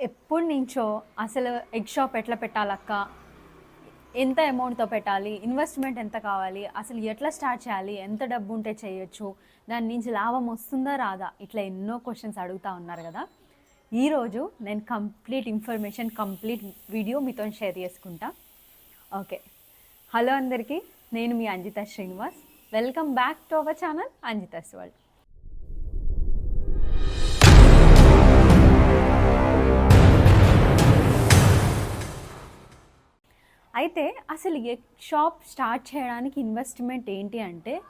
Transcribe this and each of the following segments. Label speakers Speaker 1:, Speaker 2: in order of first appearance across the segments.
Speaker 1: ఎప్పుడు నుంచో అసలు ఎగ్ షాప్ ఎట్లా పెట్టాలక్క? ఎంత అమౌంట్తో పెట్టాలి? ఇన్వెస్ట్మెంట్ ఎంత కావాలి? అసలు ఎట్లా స్టార్ట్ చేయాలి? ఎంత డబ్బు ఉంటే చేయొచ్చు? దాని నుంచి లాభం వస్తుందా రాదా? ఇట్లా ఎన్నో క్వశ్చన్స్ అడుగుతూ ఉన్నారు కదా. ఈరోజు నేను కంప్లీట్ ఇన్ఫర్మేషన్ కంప్లీట్ వీడియో మీతో షేర్ చేసుకుంటా. ఓకే. హలో అందరికీ నేను మీ Anjitha Srinivas. Welcome back to our channel Anjitha world. అయితే అసలు ఎగ్ షాప్ స్టార్ట్ చేయడానికి ఇన్వెస్ట్మెంట్ ఏంటి అంటే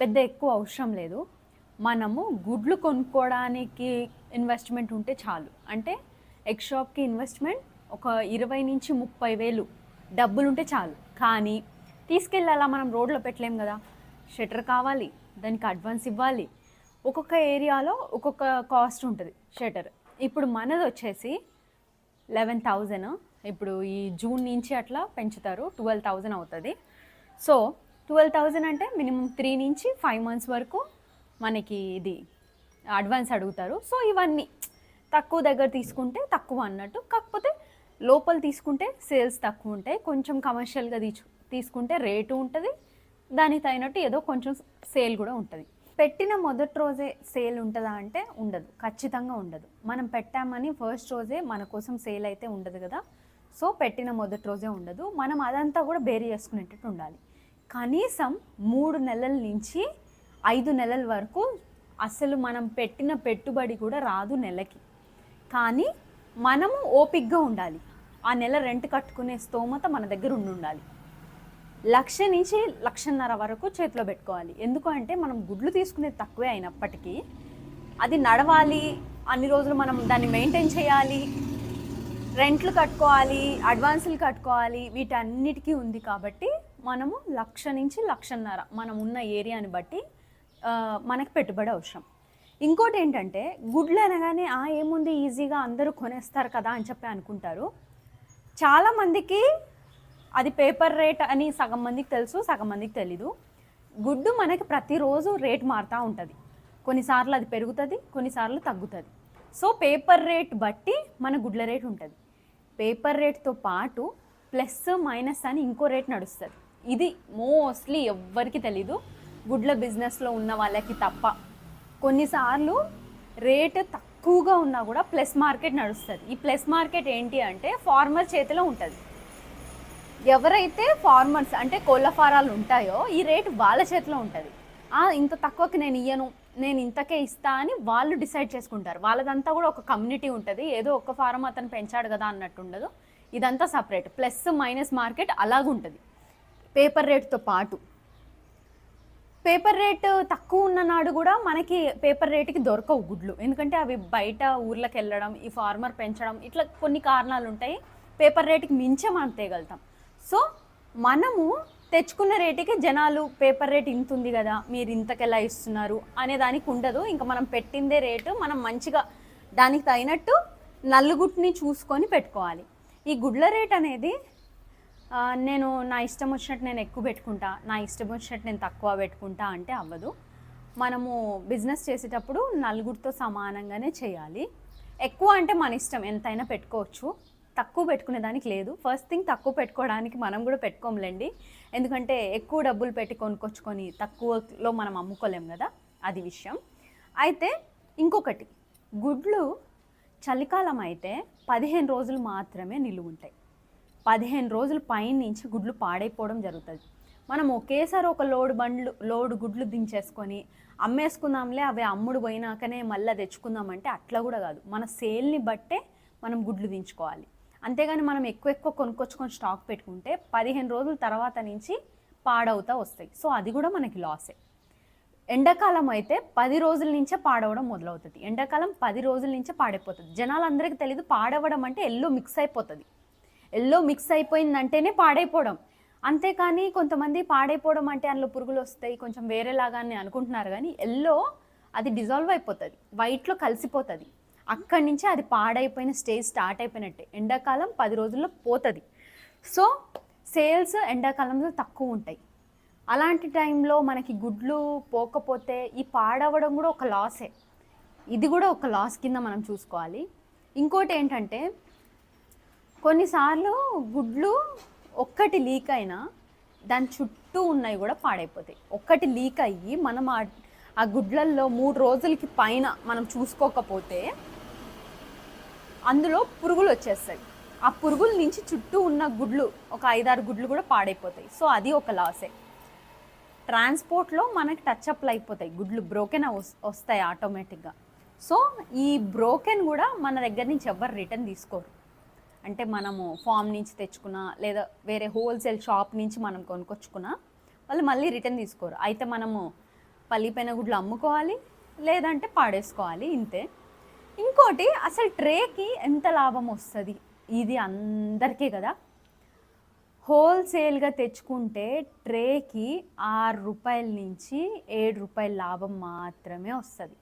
Speaker 1: పెద్ద ఎక్కువ అవసరం లేదు. మనము గుడ్లు కొనుక్కోవడానికి ఇన్వెస్ట్మెంట్ ఉంటే చాలు. అంటే ఎగ్ షాప్కి ఇన్వెస్ట్మెంట్ ఒక ఇరవై నుంచి ముప్పై వేలు డబ్బులు ఉంటే చాలు. కానీ తీసుకెళ్ళాలా మనం రోడ్లో పెట్టలేం కదా? షట్టర్ కావాలి దానికి అడ్వాన్స్ ఇవ్వాలి. ఒక్కొక్క ఏరియాలో ఒక్కొక్క కాస్ట్ ఉంటుంది షట్టర్. ఇప్పుడు మనది వచ్చేసి లెవెన్ థౌజండ్ ఇప్పుడు ఈ జూన్ నుంచి అట్లా పెంచుతారు. ట్వెల్వ్ థౌజండ్ అవుతుంది. సో ట్వెల్వ్ థౌజండ్ అంటే మినిమం త్రీ నుంచి ఫైవ్ మంత్స్ వరకు మనకి ఇది అడ్వాన్స్ అడుగుతారు. సో ఇవన్నీ తక్కువ దగ్గర తీసుకుంటే తక్కువ అన్నట్టు. కాకపోతే లోపల తీసుకుంటే సేల్స్ తక్కువ ఉంటాయి. కొంచెం కమర్షియల్గా తీసు తీసుకుంటే రేటు ఉంటుంది. దానికి తగినట్టు ఏదో కొంచెం సేల్ కూడా ఉంటుంది. పెట్టిన మొదటి రోజే సేల్ ఉంటుందా అంటే ఉండదు. ఖచ్చితంగా ఉండదు. మనం పెట్టామని ఫస్ట్ రోజే మన కోసం సేల్ అయితే ఉండదు కదా. సో పెట్టిన మొదటి రోజే ఉండదు. మనం అదంతా కూడా బేరీ చేసుకునేటట్టు ఉండాలి. కనీసం మూడు నెలల నుంచి ఐదు నెలల వరకు అసలు మనం పెట్టిన పెట్టుబడి కూడా రాదు నెలకి. కానీ మనము ఓపిక్గా ఉండాలి. ఆ నెల రెంట్ కట్టుకునే స్తోమత మన దగ్గర ఉండి ఉండాలి. లక్ష నుంచి లక్షన్నర వరకు చేతిలో పెట్టుకోవాలి. ఎందుకంటే మనం గుడ్లు తీసుకునేది తక్కువే అయినప్పటికీ అది నడవాలి. అన్ని రోజులు మనం దాన్ని మెయింటైన్ చేయాలి. రెంట్లు కట్టుకోవాలి అడ్వాన్సులు కట్టుకోవాలి వీటన్నిటికీ ఉంది కాబట్టి మనము లక్ష నుంచి లక్షన్నర మనం ఉన్న ఏరియాని బట్టి మనకు పెట్టుబడి అవసరం. ఇంకోటి ఏంటంటే గుడ్లు అనగానే ఆ ఏముంది ఈజీగా అందరూ కొనేస్తారు కదా అని చెప్పి అనుకుంటారు. చాలామందికి అది పేపర్ రేట్ అని సగం మందికి తెలుసు సగం మందికి తెలీదు. గుడ్డు మనకి ప్రతిరోజు రేట్ మారుతూ ఉంటుంది. కొన్నిసార్లు అది పెరుగుతుంది కొన్నిసార్లు తగ్గుతుంది. సో పేపర్ రేట్ బట్టి మన గుడ్ల రేట్ ఉంటుంది. పేపర్ రేట్తో పాటు ప్లస్ మైనస్ అని ఇంకో రేట్ నడుస్తుంది. ఇది మోస్ట్లీ ఎవ్వరికి తెలీదు. గుడ్ల బిజినెస్లో ఉన్న వాళ్ళకి తప్ప. కొన్నిసార్లు రేట్ తక్కువగా ఉన్నా కూడా ప్లస్ మార్కెట్ నడుస్తుంది. ఈ ప్లస్ మార్కెట్ ఏంటి అంటే ఫార్మర్ చేతిలో ఉంటుంది. ఎవరైతే ఫార్మర్స్ అంటే కోళ్ళ ఫారాలు ఉంటాయో ఈ రేటు వాళ్ళ చేతిలో ఉంటుంది. ఇంత తక్కువకి నేను ఇయ్యను. నేను ఇంతకే ఇస్తా అని వాళ్ళు డిసైడ్ చేసుకుంటారు. వాళ్ళదంతా కూడా ఒక కమ్యూనిటీ ఉంటుంది. ఏదో ఒక ఫారం అతను పెంచాడు కదా అన్నట్టు ఉండదు ఇదంతా సపరేట్. ప్లస్ మైనస్ మార్కెట్ అలాగుంటుంది. పేపర్ రేట్తో పాటు. పేపర్ రేట్ తక్కువ ఉన్న నాడు కూడా మనకి పేపర్ రేట్కి దొరకవు గుడ్లు. ఎందుకంటే అవి బయట ఊర్లకు వెళ్ళడం ఈ ఫార్మర్ పెంచడం ఇట్లా కొన్ని కారణాలు ఉంటాయి పేపర్ రేట్కి మించే మనం తేగలుగుతాం. సో మనము తెచ్చుకున్న రేటుకి జనాలు పేపర్ రేట్ ఇంత ఉంది కదా మీరు ఇంతకెలా ఇస్తున్నారు అనే దానికి ఉండదు. ఇంకా మనం పెట్టిందే రేటు మనం మంచిగా దానికి తగినట్టు నల్లుగుట్టుని చూసుకొని పెట్టుకోవాలి. ఈ గుడ్ల రేట్ అనేది నేను నా ఇష్టం వచ్చినట్టు నేను ఎక్కువ పెట్టుకుంటా నా ఇష్టం వచ్చినట్టు నేను తక్కువ పెట్టుకుంటా అంటే అవ్వదు. మనము బిజినెస్ చేసేటప్పుడు నలుగురితో సమానంగానే చేయాలి. ఎక్కువ అంటే మన ఇష్టం ఎంతైనా పెట్టుకోవచ్చు. తక్కువ పెట్టుకునే దానికి లేదు. ఫస్ట్ థింగ్ తక్కువ పెట్టుకోవడానికి మనం కూడా పెట్టుకోములేండి. ఎందుకంటే ఎక్కువ డబ్బులు పెట్టి కొనుక్కొచ్చుకొని తక్కువలో మనం అమ్ముకోలేం కదా అది విషయం. అయితే ఇంకొకటి గుడ్లు చలికాలం అయితే పదిహేను రోజులు మాత్రమే నిలువ ఉంటాయి. పదిహేను రోజుల పైన నుంచి గుడ్లు పాడైపోవడం జరుగుతుంది. మనం ఒకేసారి ఒక లోడ్ బండ్లు లోడ్ గుడ్లు దించేసుకొని అమ్మేసుకుందాంలే అవి అమ్ముడు పోయినాకనే మళ్ళీ తెచ్చుకుందామంటే అట్లా కూడా కాదు. మన సేల్ని బట్టే మనం గుడ్లు దించుకోవాలి. అంతేగాని మనం ఎక్కువ ఎక్కువ కొనుక్కొచ్చుకొని స్టాక్ పెట్టుకుంటే పదిహేను రోజుల తర్వాత నుంచి పాడవుతా వస్తాయి. సో అది కూడా మనకి లాసే. ఎండాకాలం అయితే పది రోజుల నుంచే పాడవడం మొదలవుతుంది. ఎండాకాలం పది రోజుల నుంచే పాడైపోతుంది. జనాలందరికీ తెలియదు పాడవడం అంటే ఎల్లో మిక్స్ అయిపోతుంది. ఎల్లో మిక్స్ అయిపోయిందంటేనే పాడైపోవడం. అంతేకాని కొంతమంది పాడైపోవడం అంటే అందులో పురుగులు వస్తాయి కొంచెం వేరేలాగానే అని అనుకుంటున్నారు. కానీ ఎల్లో అది డిజాల్వ్ అయిపోతుంది. వైట్లో కలిసిపోతుంది. అక్కడి నుంచి అది పాడైపోయిన స్టేజ్ స్టార్ట్ అయిపోయినట్టే. ఎండాకాలం పది రోజుల్లో పోతుంది. సో సేల్స్ ఎండాకాలంలో తక్కువ ఉంటాయి. అలాంటి టైంలో మనకి గుడ్లు పోకపోతే ఈ పాడవడం కూడా ఒక లాసే. ఇది కూడా ఒక లాస్ కింద మనం చూసుకోవాలి. ఇంకోటి ఏంటంటే కొన్నిసార్లు గుడ్లు ఒక్కటి లీక్ అయినా దాని చుట్టూ ఉన్నాయి కూడా పాడైపోతాయి. ఒక్కటి లీక్ అయ్యి మనం ఆ ఆ గుడ్లల్లో మూడు రోజులకి పైన మనం చూసుకోకపోతే అందులో పురుగులు వచ్చేస్తాయి. ఆ పురుగుల నుంచి చుట్టూ ఉన్న గుడ్లు ఒక ఐదారు గుడ్లు కూడా పాడైపోతాయి. సో అది ఒక లాసే. ట్రాన్స్పోర్ట్లో మనకి టచ్ అప్లు అయిపోతాయి. గుడ్లు బ్రోకెన్ వస్తాయి ఆటోమేటిక్గా. సో ఈ బ్రోకెన్ కూడా మన దగ్గర నుంచి ఎవరు రిటర్న్ తీసుకోరు. అంటే మనము ఫామ్ నుంచి తెచ్చుకున్నా లేదా వేరే హోల్సేల్ షాప్ నుంచి మనం కొనుక్కొచ్చుకున్నా వాళ్ళు మళ్ళీ రిటర్న్ తీసుకోరు. అయితే మనము పల్లిపోయిన గుడ్లు అమ్ముకోవాలి లేదంటే పాడేసుకోవాలి ఇంతే. ఇంకోటి అసలు ట్రేకి ఎంత లాభం వస్తుంది? ఇది అందరికీ కదా. హోల్సేల్గా తెచ్చుకుంటే ట్రేకి ఆరు రూపాయల నుంచి ఏడు రూపాయల లాభం మాత్రమే వస్తుంది.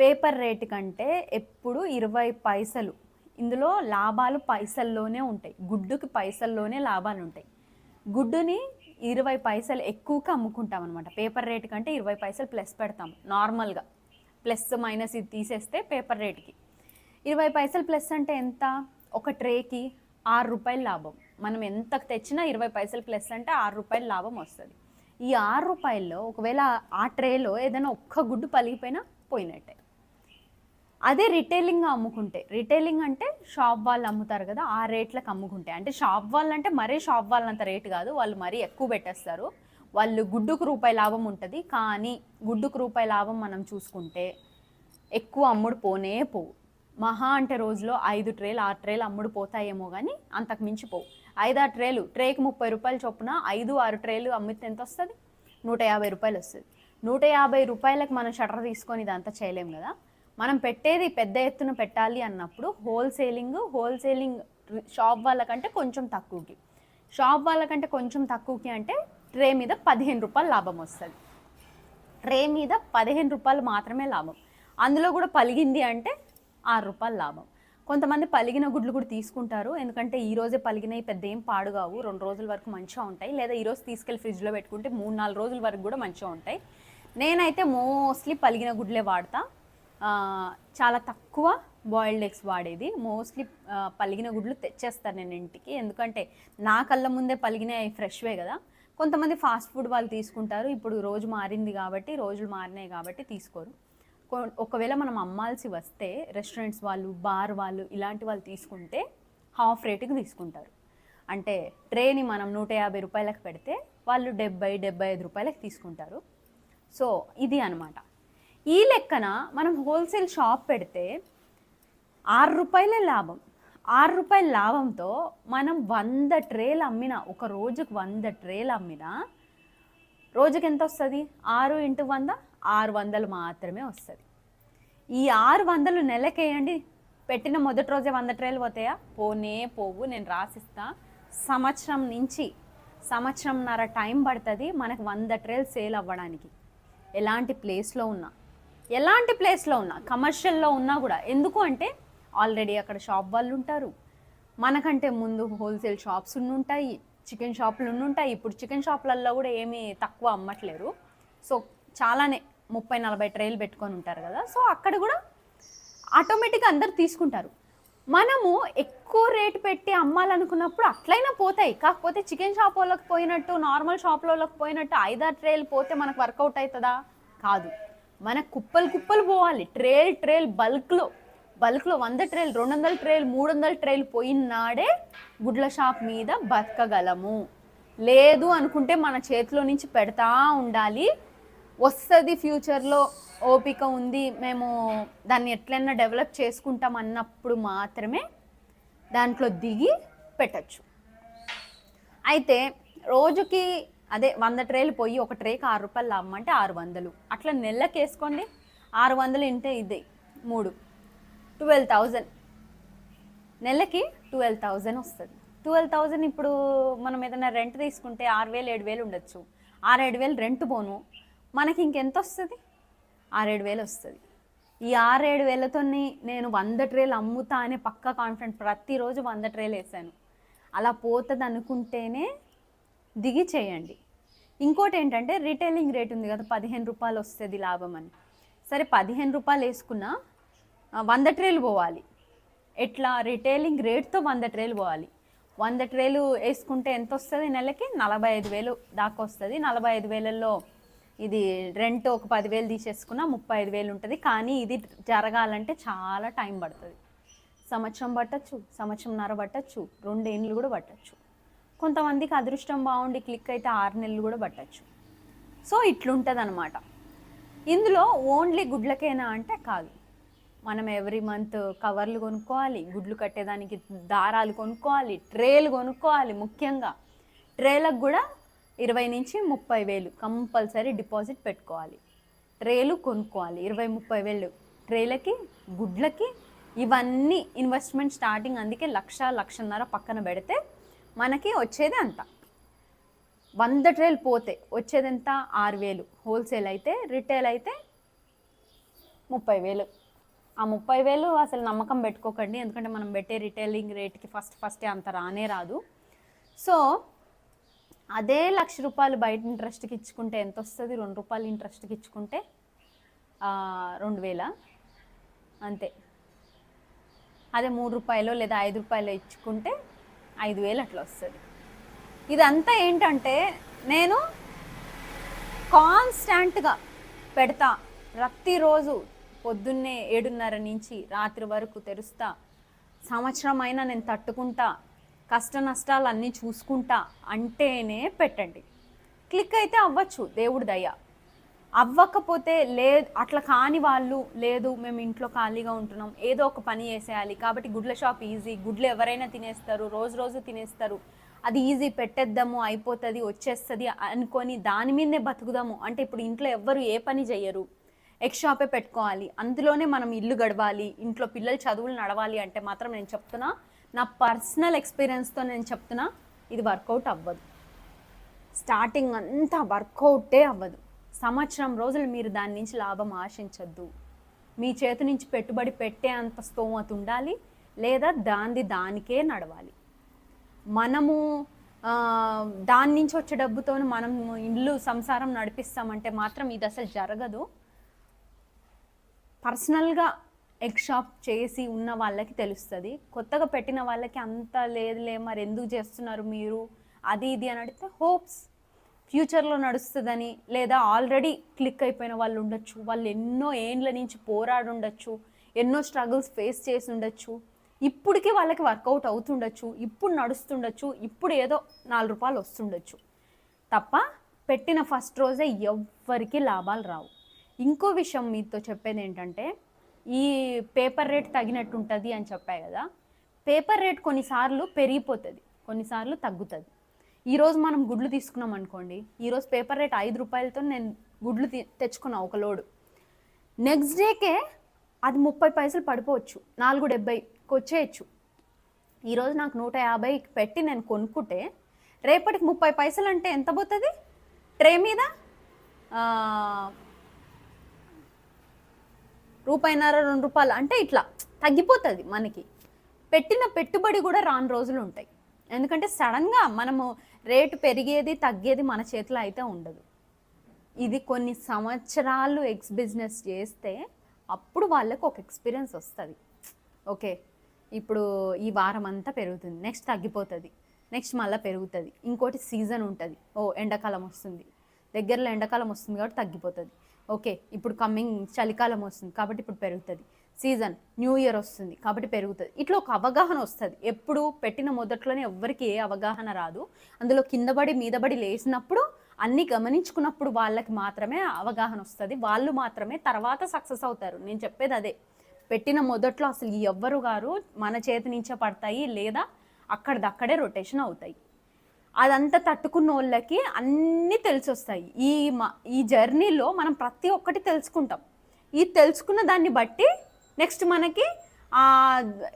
Speaker 1: పేపర్ రేట్ కంటే ఎప్పుడు ఇరవై పైసలు. ఇందులో లాభాలు పైసల్లోనే ఉంటాయి. గుడ్డుకి పైసల్లోనే లాభాలు ఉంటాయి. గుడ్డుని ఇరవై పైసలు ఎక్కువగా అమ్ముకుంటాం అనమాట పేపర్ రేట్ కంటే ఇరవై పైసలు ప్లస్ పెడతాం నార్మల్గా. ప్లస్ మైనస్ ఇది తీసేస్తే పేపర్ రేట్కి. ఇరవై పైసలు ప్లస్ అంటే ఎంత? ఒక ట్రేకి ఆరు రూపాయలు లాభం. మనం ఎంత తెచ్చినా ఇరవై పైసలు ప్లస్ అంటే ఆరు రూపాయలు లాభం వస్తుంది. ఈ ఆరు రూపాయల్లో ఒకవేళ ఆ ట్రేలో ఏదైనా ఒక్క గుడ్డు పలిగిపోయినా పోయినట్టే. అదే రిటైలింగ్గా అమ్ముకుంటే రిటైలింగ్ అంటే షాప్ వాళ్ళు అమ్ముతారు కదా ఆ రేట్లకు అమ్ముకుంటే. అంటే షాప్ వాళ్ళు అంటే మరీ షాప్ వాళ్ళంత రేటు కాదు వాళ్ళు మరీ ఎక్కువ పెట్టేస్తారు. వాళ్ళు గుడ్డుకు రూపాయి లాభం ఉంటుంది కానీ గుడ్డుకు రూపాయి లాభం మనం చూసుకుంటే ఎక్కువ అమ్ముడు పోనే పోవు. మహా అంటే రోజులో ఐదు ట్రేలు ఆరు ట్రేలు అమ్ముడు పోతాయేమో కానీ అంతకు మించి పోవు. ఐదు ఆరు ట్రేలు ట్రేకి ముప్పై రూపాయలు చొప్పున ఐదు ఆరు ట్రేలు అమ్మితే ఎంత వస్తుంది నూట యాభై రూపాయలు వస్తుంది. నూట యాభై రూపాయలకు మనం షటర్ తీసుకొని ఇదంతా చేయలేం కదా. మనం పెట్టేది పెద్ద ఎత్తున పెట్టాలి అన్నప్పుడు హోల్సేలింగ్ హోల్సేలింగ్ షాప్ వాళ్ళకంటే కొంచెం తక్కువకి. షాప్ వాళ్ళకంటే కొంచెం తక్కువకి అంటే ట్రే మీద పదిహేను రూపాయలు లాభం వస్తుంది. ట్రే మీద పదిహేను రూపాయలు మాత్రమే లాభం. అందులో కూడా పలిగింది అంటే ఆరు రూపాయలు లాభం. కొంతమంది పలిగిన గుడ్లు కూడా తీసుకుంటారు. ఎందుకంటే ఈ రోజే పలిగినవి పెద్ద ఏం పాడు కావు. రెండు రోజుల వరకు మంచిగా ఉంటాయి. లేదా ఈరోజు తీసుకెళ్ళి ఫ్రిడ్జ్లో పెట్టుకుంటే మూడు నాలుగు రోజుల వరకు కూడా మంచిగా ఉంటాయి. నేనైతే మోస్ట్లీ పలిగిన గుడ్లే వాడతా. చాలా తక్కువ బాయిల్డ్ ఎగ్స్ వాడేది. మోస్ట్లీ పలిగిన గుడ్లు తెచ్చేస్తాను నేను ఇంటికి. ఎందుకంటే నా కళ్ళ ముందే పలిగినవి ఫ్రెష్వే కదా. కొంతమంది ఫాస్ట్ ఫుడ్ వాళ్ళు తీసుకుంటారు. ఇప్పుడు రోజు మారింది కాబట్టి రోజులు మారినాయి కాబట్టి తీసుకోరు. ఒకవేళ మనం అమ్మాల్సి వస్తే రెస్టారెంట్స్ వాళ్ళు బార్ వాళ్ళు ఇలాంటి వాళ్ళు తీసుకుంటే హాఫ్ రేటుకి తీసుకుంటారు. అంటే ట్రేని మనం నూట యాభై రూపాయలకు పెడితే వాళ్ళు డెబ్బై డెబ్బై ఐదు రూపాయలకు తీసుకుంటారు. సో ఇది అనమాట ఈ లెక్కన మనం హోల్సేల్ షాప్ పెడితే ఆరు రూపాయలే లాభం. ఆరు రూపాయల లాభంతో మనం వంద ట్రేలు అమ్మిన ఒక రోజుకు వంద ట్రేలు అమ్మినా రోజుకి ఎంత వస్తుంది? ఆరు ఇంటూ వంద ఆరు వందలు మాత్రమే వస్తుంది. ఈ ఆరు వందలు నెలకేయండి పెట్టిన మొదటి రోజే వంద ట్రేలు పోతాయా? పోనే పోవు నేను రాసిస్తా. సంవత్సరం నుంచి సంవత్సరంన్నర టైం పడుతుంది మనకు వంద ట్రేలు సేల్ అవ్వడానికి. ఎలాంటి ప్లేస్లో ఉన్నా ఎలాంటి ప్లేస్లో ఉన్నా కమర్షియల్లో ఉన్నా కూడా ఎందుకు అంటే ఆల్రెడీ అక్కడ షాప్ వాళ్ళు ఉంటారు. మనకంటే ముందు హోల్సేల్ షాప్స్ ఉంటాయి చికెన్ షాపులు ఉంటాయి. ఇప్పుడు చికెన్ షాపులలో కూడా ఏమీ తక్కువ అమ్మట్లేరు. సో చాలానే ముప్పై నలభై ట్రేలు పెట్టుకొని ఉంటారు కదా. సో అక్కడ కూడా ఆటోమేటిక్గా అందరు తీసుకుంటారు. మనము ఎక్కువ రేటు పెట్టి అమ్మాలనుకున్నప్పుడు అట్లయినా పోతాయి. కాకపోతే చికెన్ షాప్ వాళ్ళకి పోయినట్టు నార్మల్ షాప్లో వాళ్ళకి పోయినట్టు ఐదారు ట్రేలు పోతే మనకు వర్కౌట్ అవుతుందా? కాదు. మనకు కుప్పలు కుప్పలు పోవాలి. ట్రేల్ ట్రేల్ బల్క్లో బల్క్లో వంద ట్రేలు రెండు వందల ట్రేలు మూడు వందల ట్రేలు పోయినాడే గుడ్ల షాప్ మీద బతకగలము. లేదు అనుకుంటే మన చేతిలో నుంచి పెడతా ఉండాలి. వస్తుంది ఫ్యూచర్లో ఓపిక ఉంది. మేము దాన్ని ఎట్లైనా డెవలప్ చేసుకుంటాం అన్నప్పుడు మాత్రమే దాంట్లో దిగి పెట్టచ్చు. అయితే రోజుకి అదే వంద ట్రేలు పోయి ఒక ట్రేకి ఆరు రూపాయలు లాభం అంటే ఆరు వందలు. అట్లా నెలకేసుకోండి. ఆరు వందలు ఇంటే ఇదే మూడు. Twelve thousand. నెలకి ట్వెల్వ్ థౌజండ్ వస్తుంది. ట్వెల్వ్ థౌజండ్ ఇప్పుడు మనం ఏదైనా రెంట్ తీసుకుంటే ఆరు వేలు ఏడు వేలు ఉండొచ్చు. ఆరు ఏడు వేలు రెంట్ పోను. మనకి ఇంకెంత వస్తుంది? ఆరేడు వేలు వస్తుంది. ఈ ఆరేడు వేలతో నేను వంద ట్రేలు అమ్ముతా అనే పక్కా కాన్ఫిడెంట్ ప్రతిరోజు వంద ట్రేలు వేసాను. అలా పోతుంది అనుకుంటేనే దిగి చేయండి. ఇంకోటి ఏంటంటే రిటైలింగ్ రేట్ ఉంది కదా పదిహేను రూపాయలు వస్తుంది లాభం అని. సరే పదిహేను రూపాయలు వేసుకున్నా వంద ట్రేలు పోవాలి. ఎట్లా? రిటైలింగ్ రేట్తో వంద ట్రేలు పోవాలి. వంద ట్రేలు వేసుకుంటే ఎంత వస్తుంది నెలకి? నలభై ఐదు వేలు దాకా వస్తుంది. నలభై ఐదు వేలల్లో ఇది రెంట్ ఒక పదివేలు తీసేసుకున్నా ముప్పై ఐదు వేలు ఉంటుంది. కానీ ఇది జరగాలంటే చాలా టైం పడుతుంది. సంవత్సరం పట్టచ్చు సంవత్సరంన్నర పట్టచ్చు రెండేళ్ళు కూడా పట్టచ్చు. కొంతమందికి అదృష్టం బాగుండి క్లిక్ అయితే ఆరు నెలలు కూడా పట్టచ్చు. సో ఇట్లుంటుంది అనమాట ఇందులో ఓన్లీ గుడ్లకేనా అంటే కాదు. మనం ఎవ్రీ మంత్ కవర్లు కొనుక్కోవాలి గుడ్లు కట్టేదానికి దారాలు కొనుక్కోవాలి ట్రేలు కొనుక్కోవాలి ముఖ్యంగా. ట్రేలకు కూడా ఇరవై నుంచి ముప్పై వేలు కంపల్సరీ డిపాజిట్ పెట్టుకోవాలి. ట్రేలు కొనుక్కోవాలి ఇరవై ముప్పై వేలు ట్రేలకి గుడ్లకి ఇవన్నీ ఇన్వెస్ట్మెంట్ స్టార్టింగ్ అందుకే లక్ష లక్షన్నర పక్కన పెడితే మనకి వచ్చేది అంత. వంద ట్రేలు పోతే వచ్చేది ఎంత? ఆరు వేలు. హోల్సేల్ అయితే రిటైల్ అయితే ముప్పై వేలు. ఆ ముప్పై వేలు అసలు నమ్మకం పెట్టుకోకండి. ఎందుకంటే మనం పెట్టే రిటైలింగ్ రేట్కి ఫస్ట్ ఫస్టే అంత రానే రాదు. సో అదే లక్ష రూపాయలు బయట ఇంట్రెస్ట్కి ఇచ్చుకుంటే ఎంత వస్తుంది? రెండు రూపాయలు ఇంట్రెస్ట్కి ఇచ్చుకుంటే రెండు వేల? అంతే. అదే మూడు రూపాయలు లేదా ఐదు రూపాయలు ఇచ్చుకుంటే ఐదు వేలు అట్లా వస్తుంది. ఇదంతా ఏంటంటే నేను కాన్స్టాంట్గా పెడతా ప్రతిరోజు పొద్దున్నే ఏడున్నర నుంచి రాత్రి వరకు తెరుస్తా. సంవత్సరం అయినా నేను తట్టుకుంటా. కష్ట నష్టాలు అన్నీ చూసుకుంటా అంటేనే పెట్టండి. క్లిక్ అయితే అవ్వచ్చు దేవుడి దయ. అవ్వకపోతే లే అట్లా కాని వాళ్ళు లేదు మేము ఇంట్లో ఖాళీగా ఉంటున్నాం ఏదో ఒక పని చేసేయాలి. కాబట్టి గుడ్ల షాప్ ఈజీ గుడ్లు ఎవరైనా తినేస్తారు రోజు రోజు తినేస్తారు. అది ఈజీ పెట్టేద్దాము అయిపోతుంది వచ్చేస్తుంది అనుకొని దాని మీదనే బతుకుదాము. అంటే ఇప్పుడు ఇంట్లో ఎవ్వరు ఏ పని చేయరు ఎగ్ షాపే పెట్టుకోవాలి. అందులోనే మనం ఇల్లు గడవాలి ఇంట్లో పిల్లల చదువులు నడవాలి అంటే మాత్రం నేను చెప్తున్నా నా పర్సనల్ ఎక్స్పీరియన్స్తో నేను చెప్తున్నా ఇది వర్కౌట్ అవ్వదు. స్టార్టింగ్ అంతా వర్కౌటే అవ్వదు. సంవత్సరం రోజులు మీరు దాని నుంచి లాభం ఆశించద్దు. మీ చేతి నుంచి పెట్టుబడి పెట్టే అంత స్తోమత ఉండాలి లేదా దాంది దానికే నడవాలి. మనము దాని నుంచి వచ్చే డబ్బుతో మనం ఇల్లు సంసారం నడిపిస్తామంటే మాత్రం ఇది అసలు జరగదు. పర్సనల్గా ఎగ్ షాప్ చేసి ఉన్న వాళ్ళకి తెలుస్తుంది. కొత్తగా పెట్టిన వాళ్ళకి అంత లేదులే మరి ఎందుకు చేస్తున్నారు మీరు? అది ఇది అని అడిగితే హోప్స్ ఫ్యూచర్లో నడుస్తుందని లేదా ఆల్రెడీ క్లిక్ అయిపోయిన వాళ్ళు ఉండొచ్చు వాళ్ళు ఎన్నో ఏండ్ల నుంచి పోరాడి ఉండొచ్చు ఎన్నో స్ట్రగుల్స్ ఫేస్ చేసి ఉండొచ్చు ఇప్పటికీ వాళ్ళకి వర్కౌట్ అవుతుండొచ్చు ఇప్పుడు నడుస్తుండొచ్చు ఇప్పుడు ఏదో నాలుగు రూపాయలు వస్తుండొచ్చు. తప్ప పెట్టిన ఫస్ట్ రోజే ఎవ్వరికీ లాభాలు రావు. ఇంకో విషయం మీతో చెప్పేది ఏంటంటే ఈ పేపర్ రేట్ తగినట్టు ఉంటుంది అని చెప్పాయి కదా పేపర్ రేట్ కొన్నిసార్లు పెరిగిపోతుంది కొన్నిసార్లు తగ్గుతుంది. ఈరోజు మనం గుడ్లు తీసుకున్నాం అనుకోండి ఈరోజు పేపర్ రేట్ ఐదు రూపాయలతో నేను గుడ్లు తెచ్చుకున్నా ఒక లోడు. నెక్స్ట్ డేకే అది ముప్పై పైసలు పడిపోవచ్చు నాలుగు డెబ్బైకి వచ్చేయచ్చు ఈరోజు నాకు నూట యాభైకి పెట్టి నేను కొనుక్కుంటే రేపటికి ముప్పై పైసలు అంటే ఎంత పోతుంది? ట్రే మీద రూపాయినర రెండు రూపాయలు అంటే ఇట్లా తగ్గిపోతుంది మనకి. పెట్టిన పెట్టుబడి కూడా రాని రోజులు ఉంటాయి. ఎందుకంటే సడన్గా మనము రేటు పెరిగేది తగ్గేది మన చేతిలో అయితే ఉండదు. ఇది కొన్ని సంవత్సరాలు ఎక్స్ బిజినెస్ చేస్తే అప్పుడు వాళ్ళకు ఒక ఎక్స్పీరియన్స్ వస్తుంది. ఓకే ఇప్పుడు ఈ వారం అంతా పెరుగుతుంది. నెక్స్ట్ తగ్గిపోతుంది. నెక్స్ట్ మళ్ళీ పెరుగుతుంది. ఇంకోటి సీజన్ ఉంటుంది. ఓ ఎండాకాలం వస్తుంది. దగ్గరలో ఎండాకాలం వస్తుంది కాబట్టి తగ్గిపోతుంది. ఓకే ఇప్పుడు కమ్మింగ్ చలికాలం వస్తుంది కాబట్టి ఇప్పుడు పెరుగుతుంది. సీజన్ న్యూ ఇయర్ వస్తుంది కాబట్టి పెరుగుతుంది. ఇట్లా ఒక అవగాహన వస్తుంది. ఎప్పుడు పెట్టిన మొదట్లోనే ఎవ్వరికి ఏ అవగాహన రాదు. అందులో కిందబడి మీదబడి లేసినప్పుడు అన్నీ గమనించుకున్నప్పుడు వాళ్ళకి మాత్రమే అవగాహన వస్తుంది. వాళ్ళు మాత్రమే తర్వాత సక్సెస్ అవుతారు. నేను చెప్పేది అదే. పెట్టిన మొదట్లో అసలు ఎవ్వరు గారు మన చేతి నుంచే పడతాయి లేదా అక్కడిదక్కడే రొటేషన్ అవుతాయి. అదంతా తట్టుకున్న వాళ్ళకి అన్నీ తెలిసి వస్తాయి ఈ మ- ఈ జర్నీలో మనం ప్రతి ఒక్కటి తెలుసుకుంటాం. ఈ తెలుసుకున్న దాన్ని బట్టి నెక్స్ట్ మనకి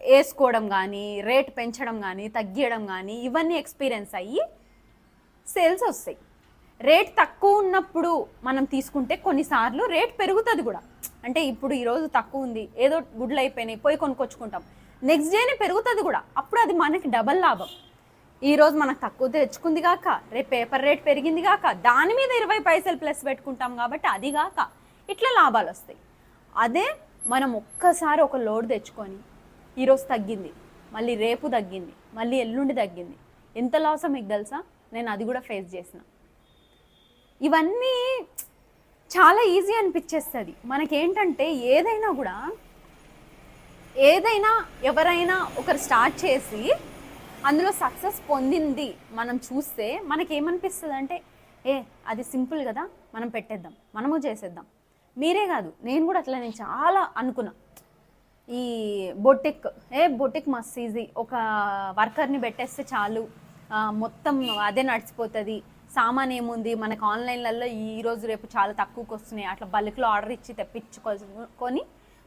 Speaker 1: వేసుకోవడం కానీ రేట్ పెంచడం కానీ తగ్గియడం కానీ ఇవన్నీ ఎక్స్పీరియన్స్ అయ్యి సేల్స్ వస్తాయి రేట్ తక్కువ ఉన్నప్పుడు మనం తీసుకుంటే కొన్నిసార్లు రేట్ పెరుగుతుంది కూడా. అంటే ఇప్పుడు ఈరోజు తక్కువ ఉంది ఏదో గుడ్లు అయిపోయినాయి పోయి కొనుక్కొచ్చుకుంటాం. నెక్స్ట్ డేనే పెరుగుతుంది కూడా. అప్పుడు అది మనకి డబల్ లాభం. ఈరోజు మనకు తక్కువ తెచ్చుకుంది కాక రేపు పేపర్ రేట్ పెరిగింది కాక దాని మీద ఇరవై పైసలు ప్లస్ పెట్టుకుంటాం కాబట్టి అది కాక ఇట్లా లాభాలు వస్తాయి. అదే మనం ఒక్కసారి ఒక లోడ్ తెచ్చుకొని ఈరోజు తగ్గింది మళ్ళీ రేపు తగ్గింది మళ్ళీ ఎల్లుండి తగ్గింది. ఎంత లాసో మీకు తెలుసా? నేను అది కూడా ఫేస్ చేసిన. ఇవన్నీ చాలా ఈజీ అనిపించేస్తుంది. మనకేంటంటే ఏదైనా కూడా ఏదైనా ఎవరైనా ఒకరు స్టార్ట్ చేసి అందులో సక్సెస్ పొందింది మనం చూస్తే మనకేమనిపిస్తుంది అంటే ఏ అది సింపుల్ కదా మనం పెట్టేద్దాం మనము చేసేద్దాం. మీరే కాదు నేను కూడా అట్లా నేను చాలా అనుకున్నా. ఈ బొటిక్ ఏ బొటిక్ మస్త్ ఈజీ ఒక వర్కర్ని పెట్టేస్తే చాలు. మొత్తం అదే నడిచిపోతుంది. సామాన్ ఏముంది? మనకు ఆన్లైన్లలో ఈరోజు రేపు చాలా తక్కువకి వస్తున్నాయి అట్లా బల్క్లో ఆర్డర్ ఇచ్చి తెప్పించుకొని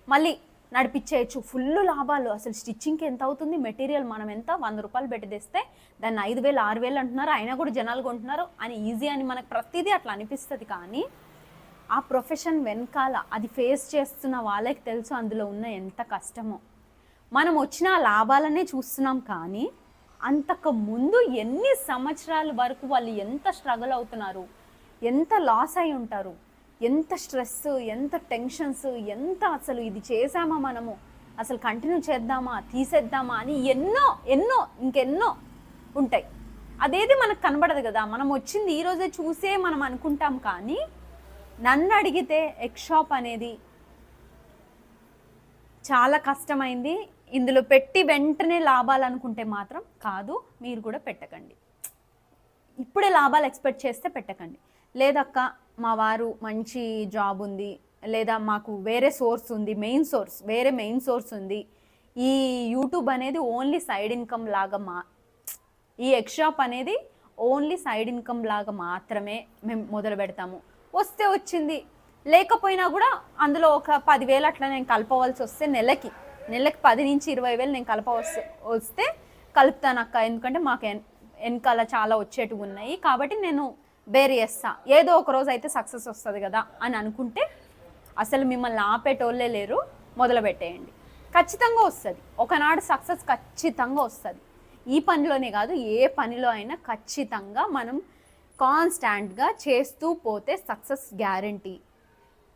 Speaker 1: మళ్ళీ నడిపించేయచ్చు ఫుల్ లాభాలు. అసలు స్టిచ్చింగ్కి ఎంత అవుతుంది? మెటీరియల్ మనం ఎంత? వంద రూపాయలు పెట్టి తెస్తే దాన్ని ఐదు వేలు ఆరు వేలు అంటున్నారు. అయినా కూడా జనాలు కొంటున్నారు అని ఈజీ అని మనకు ప్రతిదీ అట్లా అనిపిస్తుంది. కానీ ఆ ప్రొఫెషన్ వెనకాల అది ఫేస్ చేస్తున్న వాళ్ళకి తెలుసు అందులో ఉన్న ఎంత కష్టమో. మనం వచ్చిన లాభాలనే చూస్తున్నాం కానీ అంతకు ముందు ఎన్ని సంవత్సరాల వరకు వాళ్ళు ఎంత స్ట్రగుల్ అవుతున్నారు? ఎంత లాస్ అయి ఉంటారు? ఎంత స్ట్రెస్ ఎంత టెన్షన్స్ ఎంత అసలు ఇది చేసామా మనము? అసలు కంటిన్యూ చేద్దామా? తీసేద్దామా? అని ఎన్నో ఎన్నో ఇంకెన్నో ఉంటాయి. అదేది మనకు కనబడదు కదా. మనం వచ్చింది ఈరోజే చూసే మనం అనుకుంటాం కానీ నన్ను అడిగితే ఎగ్ షాప్ అనేది చాలా కష్టమైంది. ఇందులో పెట్టి వెంటనే లాభాలు అనుకుంటే మాత్రం కాదు మీరు కూడా పెట్టకండి. ఇప్పుడే లాభాలు ఎక్స్పెక్ట్ చేస్తే పెట్టకండి. లేదక్క మా వారు మంచి జాబ్ ఉంది లేదా మాకు వేరే సోర్స్ ఉంది మెయిన్ సోర్స్ వేరే మెయిన్ సోర్స్ ఉంది. ఈ యూట్యూబ్ అనేది ఓన్లీ సైడ్ ఇన్కమ్ లాగా మా ఈ ఎగ్ షాప్ అనేది ఓన్లీ సైడ్ ఇన్కమ్ లాగా మాత్రమే మేము మొదలు పెడతాము. వస్తే వచ్చింది. లేకపోయినా కూడా అందులో ఒక పదివేలు అట్లా నేను కలపవలసి వస్తే నెలకి నెలకి పది నుంచి ఇరవై వేలు నేను కలప వస్తే కలుపుతాను అక్క. ఎందుకంటే మాకు ఎన్ వెనకాల చాలా వచ్చేటివి ఉన్నాయి. కాబట్టి నేను బేర్ చేస్తా. ఏదో ఒక రోజు అయితే సక్సెస్ వస్తుంది కదా అని అనుకుంటే అసలు మిమ్మల్ని ఆపేటోళ్ళే లేరు మొదలు పెట్టేయండి. ఖచ్చితంగా వస్తుంది. ఒకనాడు సక్సెస్ ఖచ్చితంగా వస్తుంది. ఈ పనిలోనే కాదు ఏ పనిలో అయినా ఖచ్చితంగా మనం కాన్స్టాంట్గా చేస్తూ పోతే సక్సెస్ గ్యారంటీ.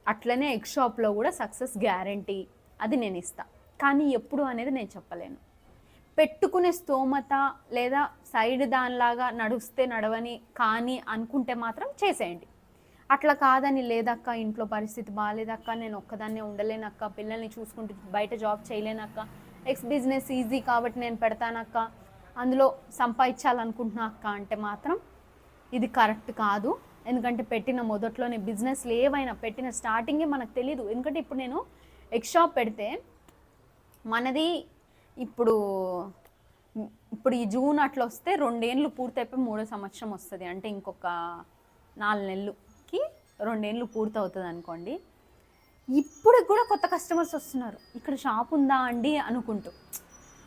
Speaker 1: అట్లనే ఎగ్ షాప్లో కూడా సక్సెస్ గ్యారంటీ. అది నేను ఇస్తాను కానీ ఎప్పుడు అనేది నేను చెప్పలేను. పెట్టుకునే స్తోమత లేదా సైడ్ దానిలాగా నడుస్తే నడవని కానీ అనుకుంటే మాత్రం చేసేయండి. అట్లా కాదని లేదక్క ఇంట్లో పరిస్థితి బాగాలేదక్క నేను ఒక్కదాన్నే ఉండలేనక్క పిల్లల్ని చూసుకుంటూ బయట జాబ్ చేయలేనక్క ఎక్స్ బిజినెస్ ఈజీ కాబట్టి నేను పెడతానక్క అందులో సంపాదించాలనుకుంటున్నా అక్క అంటే మాత్రం ఇది కరెక్ట్ కాదు. ఎందుకంటే పెట్టిన మొదట్లోనే బిజినెస్లు ఏవైనా పెట్టిన స్టార్టింగే మనకు తెలియదు ఎందుకంటే ఇప్పుడు నేను ఎగ్ షాప్ పెడితే మనది ఇప్పుడు ఇప్పుడు ఈ జూన్ అట్లా వస్తే రెండేళ్ళు పూర్తయిపోయి మూడో సంవత్సరం వస్తుంది. అంటే ఇంకొక నాలుగు నెలలుకి రెండేళ్ళు పూర్తవుతుంది అనుకోండి. ఇప్పుడు కూడా కొత్త కస్టమర్స్ వస్తున్నారు. ఇక్కడ షాప్ ఉందా అండి అనుకుంటూ.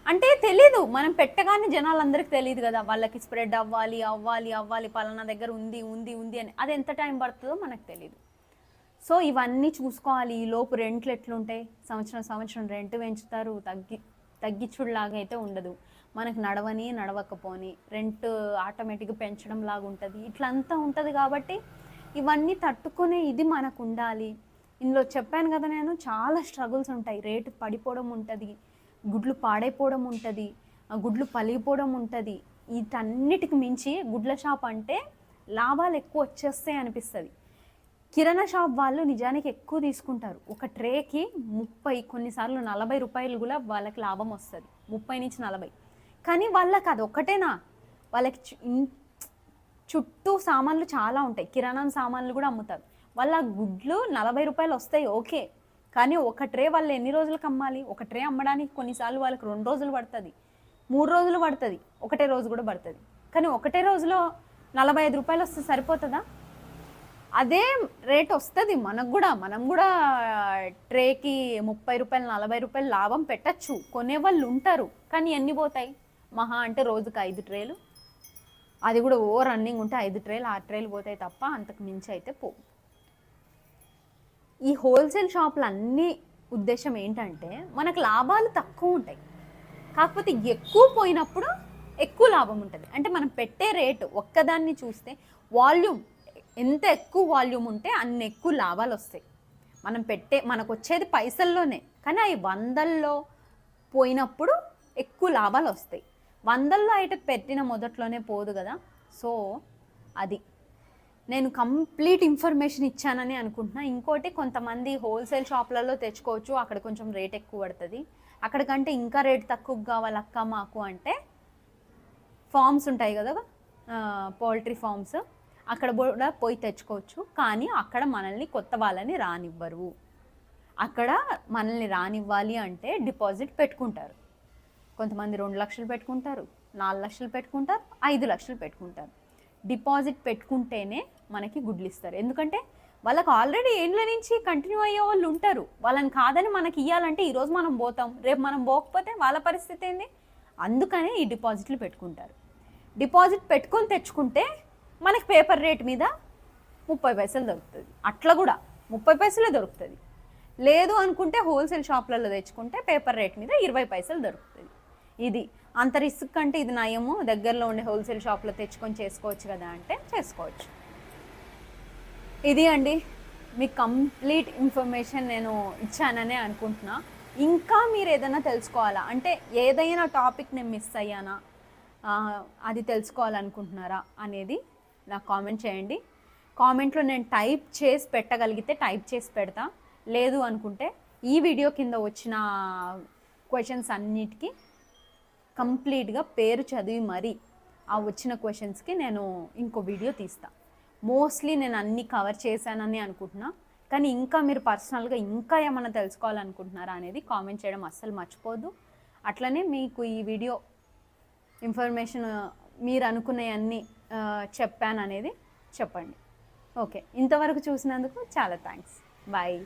Speaker 1: అంటే తెలీదు మనం పెట్టగానే జనాలందరికీ తెలియదు కదా. వాళ్ళకి స్ప్రెడ్ అవ్వాలి అవ్వాలి అవ్వాలి పలానా దగ్గర ఉంది ఉంది ఉంది అని. అది ఎంత టైం పడుతుందో మనకు తెలియదు సో ఇవన్నీ చూసుకోవాలి. ఈ లోపు రెంట్లు ఎట్లుంటాయి? సంవత్సరం సంవత్సరం రెంట్ పెంచుతారు తగ్గి తగ్గించుడులాగా అయితే ఉండదు. మనకు నడవని నడవకపోని రెంట్ ఆటోమేటిక్గా పెంచడం లాగా ఉంటుంది. ఇట్లంతా ఉంటుంది కాబట్టి ఇవన్నీ తట్టుకునే ఇది మనకు ఉండాలి ఇందులో చెప్పాను కదా నేను చాలా స్ట్రగుల్స్ ఉంటాయి. రేటు పడిపోవడం ఉంటుంది గుడ్లు పాడైపోవడం ఉంటుంది గుడ్లు పలిగిపోవడం ఉంటుంది. వీటన్నిటికి మించి గుడ్ల షాప్ అంటే లాభాలు ఎక్కువ వచ్చేస్తాయి అనిపిస్తుంది. కిరాణా షాప్ వాళ్ళు నిజానికి ఎక్కువ తీసుకుంటారు. ఒక ట్రేకి ముప్పై కొన్నిసార్లు నలభై రూపాయలు కూడా వాళ్ళకి లాభం వస్తుంది. ముప్పై నుంచి నలభై. కానీ వాళ్ళకి అది ఒక్కటేనా వాళ్ళకి చుట్టూ సామాన్లు చాలా ఉంటాయి. కిరాణా సామాన్లు కూడా అమ్ముతారు. వాళ్ళ గుడ్లు నలభై రూపాయలు వస్తాయి ఓకే. కానీ ఒక ట్రే వాళ్ళు ఎన్ని రోజులకు అమ్మాలి ఒక ట్రే అమ్మడానికి కొన్నిసార్లు వాళ్ళకి రెండు రోజులు పడుతుంది. మూడు రోజులు పడుతుంది. ఒకటే రోజు కూడా పడుతుంది. కానీ ఒకటే రోజులో నలభై ఐదు రూపాయలు వస్తే సరిపోతుందా? అదే రేట్ వస్తుంది. మనకు కూడా మనం కూడా ట్రేకి ముప్పై రూపాయలు నలభై రూపాయలు లాభం పెట్టచ్చు. కొనేవాళ్ళు ఉంటారు. కానీ ఎన్ని పోతాయి? మహా అంటే రోజుకి ఐదు ట్రేలు. అది కూడా ఓ రన్నింగ్ ఉంటే ఐదు ట్రేలు ఆరు ట్రేలు పోతాయి తప్ప అంతకు మించి అయితే పోవు. ఈ హోల్సేల్ షాపులు అన్ని ఉద్దేశం ఏంటంటే మనకు లాభాలు తక్కువ ఉంటాయి. కాకపోతే ఎక్కువ పోయినప్పుడు ఎక్కువ లాభం ఉంటుంది. అంటే మనం పెట్టే రేటు ఒక్కదాన్ని చూస్తే వాల్యూమ్ ఎంత ఎక్కువ వాల్యూమ్ ఉంటే అన్ని ఎక్కువ లాభాలు వస్తాయి. మనం పెట్టే మనకు వచ్చేది పైసల్లోనే. కానీ అవి వందల్లో పోయినప్పుడు ఎక్కువ లాభాలు వస్తాయి. వందల్లో అయితే పెట్టిన మొదట్లోనే పోదు కదా. సో అది. నేను కంప్లీట్ ఇన్ఫర్మేషన్ ఇచ్చానని అనుకుంటున్నా. ఇంకోటి కొంతమంది హోల్సేల్ షాప్లలో తెచ్చుకోవచ్చు. అక్కడ కొంచెం రేట్ ఎక్కువ పడుతుంది. అక్కడికంటే ఇంకా రేట్ తక్కువ కావాలి అక్క మాకు అంటే ఫార్మ్స్ ఉంటాయి కదా పౌల్ట్రీ ఫార్మ్స్. అక్కడ కూడా పోయి తెచ్చుకోవచ్చు. కానీ అక్కడ మనల్ని కొత్త వాళ్ళని రానివ్వరు. అక్కడ మనల్ని రానివ్వాలి అంటే డిపాజిట్ పెట్టుకుంటారు. కొంతమంది రెండు లక్షలు పెట్టుకుంటారు నాలుగు లక్షలు పెట్టుకుంటారు ఐదు లక్షలు పెట్టుకుంటారు. డిపాజిట్ పెట్టుకుంటేనే మనకి గుడ్లు ఇస్తారు. ఎందుకంటే వాళ్ళకి ఆల్రెడీ ఏండ్ల నుంచి కంటిన్యూ అయ్యే వాళ్ళు ఉంటారు. వాళ్ళని కాదని మనకి ఇవ్వాలంటే ఈరోజు మనం పోతాం రేపు మనం పోకపోతే వాళ్ళ పరిస్థితి ఏంది? అందుకనే ఈ డిపాజిట్లు పెట్టుకుంటారు. డిపాజిట్ పెట్టుకొని తెచ్చుకుంటే మనకి పేపర్ రేట్ మీద ముప్పై పైసలు దొరుకుతుంది. అట్లా కూడా ముప్పై పైసలే దొరుకుతుంది. లేదు అనుకుంటే హోల్సేల్ షాప్లలో తెచ్చుకుంటే పేపర్ రేట్ మీద ఇరవై పైసలు దొరుకుతుంది. ఇది అంత రిస్క్ అంటే ఇది నయము. దగ్గరలో ఉండే హోల్సేల్ షాప్లో తెచ్చుకొని చేసుకోవచ్చు కదా అంటే చేసుకోవచ్చు. ఇది అండి. మీకు కంప్లీట్ ఇన్ఫర్మేషన్ నేను ఇచ్చాననే అనుకుంటున్నా. ఇంకా మీరు ఏదైనా తెలుసుకోవాలా? అంటే ఏదైనా టాపిక్ నేను మిస్ అయ్యానా? అది తెలుసుకోవాలనుకుంటున్నారా? అనేది నాకు కామెంట్ చేయండి. కామెంట్లో నేను టైప్ చేసి పెట్టగలిగితే టైప్ చేసి పెడతా. లేదు అనుకుంటే ఈ వీడియో కింద వచ్చిన క్వశ్చన్స్ అన్నిటికీ కంప్లీట్గా పేరు చదివి మరీ ఆ వచ్చిన క్వశ్చన్స్కి నేను ఇంకో వీడియో తీస్తా. మోస్ట్లీ నేను అన్నీ కవర్ చేశానని అనుకుంటున్నా. కానీ ఇంకా మీరు పర్సనల్గా ఇంకా ఏమైనా తెలుసుకోవాలనుకుంటున్నారా అనేది కామెంట్ చేయడం అస్సలు మర్చిపోద్దు. అట్లనే మీకు ఈ వీడియో ఇన్ఫర్మేషన్ మీరు అనుకునే అన్నీ చెప్పాను అనేది చెప్పండి. ఓకే. ఇంతవరకు చూసినందుకు చాలా థ్యాంక్స్. బాయ్.